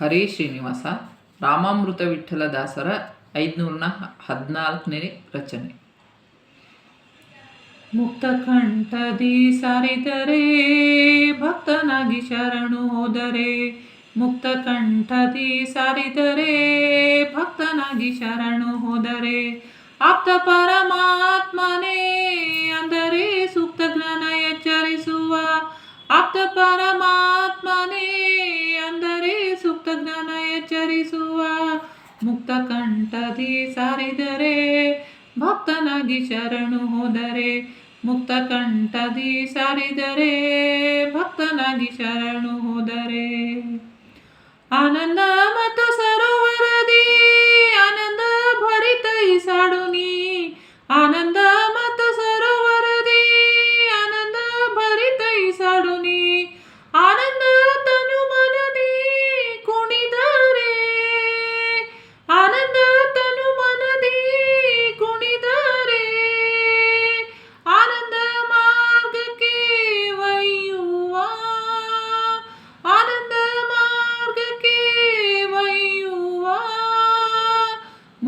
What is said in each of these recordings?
ಹರೇ ಶ್ರೀನಿವಾಸ, ರಾಮಾಮೃತ ವಿಠಲ ದಾಸರ, ಐದುನೂರನ ಹದಿನಾಲ್ಕನೇ ರಚನೆ. ಮುಕ್ತ ಕಂಠದಿ ಸಾರಿದರೆ, ಭಕ್ತನಾಗಿ ಶರಣು ಹೋದರೆ. ಮುಕ್ತ ಕಂಠದಿ ಸಾರಿದರೆ, ಭಕ್ತನಾಗಿ ಶರಣು ಹೋದರೆ. ಆಪ್ತ ಪರಮಾತ್ಮನೇ, ಅಂದರೆ ಸೂಕ್ತ ಜ್ಞಾನ ಎಚ್ಚರಿಸುವ. ಆಪ್ತ ಪರಮಾತ್ಮನೇ ಜ್ಞಾನ ಎಚ್ಚರಿಸುವ ಮುಕ್ತ ಕಂಠದಿ ಸಾರಿದರೆ, ಭಕ್ತನಾಗಿ ಶರಣು ಹೋದರೆ, ಮುಕ್ತ ಕಂಠದಿ ಸಾರಿದರೆ, ಭಕ್ತನಾಗಿ ಶರಣು ಹೋದರೆ. ಆನಂದ ಮತ್ತು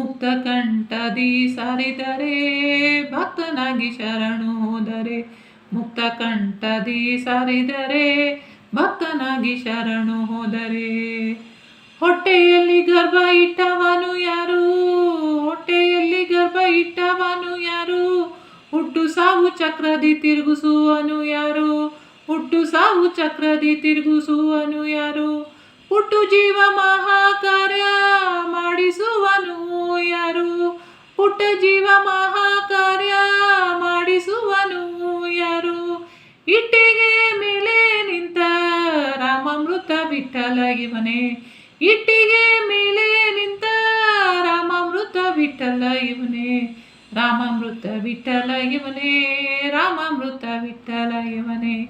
ಮುಕ್ತ ಕಂಠದಿ ಸಾರಿದರೆ, ಭಕ್ತನಾಗಿ ಶರಣು ಹೋದರೆ. ಮುಕ್ತ ಕಂಠದಿ ಸಾರಿದರೆ, ಭಕ್ತನಾಗಿ ಶರಣು ಹೋದರೆ. ಹೊಟ್ಟೆಯಲ್ಲಿ ಗರ್ಭ ಇಟ್ಟವನು ಯಾರು? ಹೊಟ್ಟೆಯಲ್ಲಿ ಗರ್ಭ ಇಟ್ಟವನು ಯಾರು? ಹುಟ್ಟು ಸಾವು ಚಕ್ರದಿ ತಿರುಗಿಸುವನು ಯಾರು? ಹುಟ್ಟು ಸಾವು ಚಕ್ರದಿ ತಿರುಗಿಸುವನು ಯಾರು? ಹುಟ್ಟು ಜೀವ ಮಹಾಕಾರ್ಯ ಪುಟ್ಟ ಜೀವ ಮಹಾಕಾರ್ಯ ಮಾಡಿಸುವನು ಯಾರು? ಇಟ್ಟಿಗೆ ಮೇಲೆ ನಿಂತ ರಾಮಾಮೃತ ಬಿಟ್ಟಲ ಇವನೇ. ಇಟ್ಟಿಗೆ ಮೇಲೆ ನಿಂತ ರಾಮಾಮೃತ ವಿಠಲ ಇವನೇ. ರಾಮಾಮೃತ ವಿಠಲ ಇವನೇ, ರಾಮಾಮೃತ ವಿಠಲ ಇವನೇ.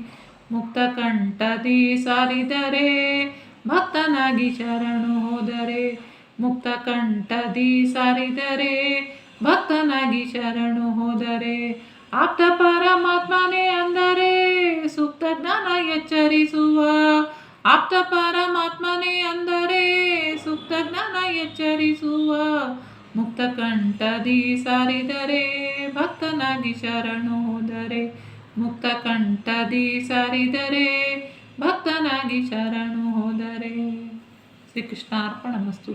ಮುಕ್ತ ಕಂಠದಿ ಸಾರಿದರೆ, ಭಕ್ತನಾಗಿ ಶರಣು ಹೋದರೆ. ಮುಕ್ತ ಕಂಠದಿ ಸಾರಿದರೆ ಭಕ್ತನಾಗಿ ಶರಣು ಹೋದರೆ, ಆಪ್ತ ಪರಮಾತ್ಮನೇ ಅಂದರೆ ಸೂಕ್ತ ಜ್ಞಾನ ಎಚ್ಚರಿಸುವ. ಆಪ್ತ ಪರಮಾತ್ಮನೇ ಅಂದರೆ ಸೂಕ್ತ ಜ್ಞಾನ ಎಚ್ಚರಿಸುವ. ಮುಕ್ತ ಕಂಠದಿ ಸಾರಿದರೆ ಭಕ್ತನಾಗಿ ಶರಣು ಹೋದರೆ, ಮುಕ್ತ ಕಂಠದಿ ಸಾರಿದರೆ ಭಕ್ತನಾಗಿ ಶರಣು ಹೋದರೆ. ಶ್ರೀಕೃಷ್ಣ ಅರ್ಪಣ ಮಸ್ತು.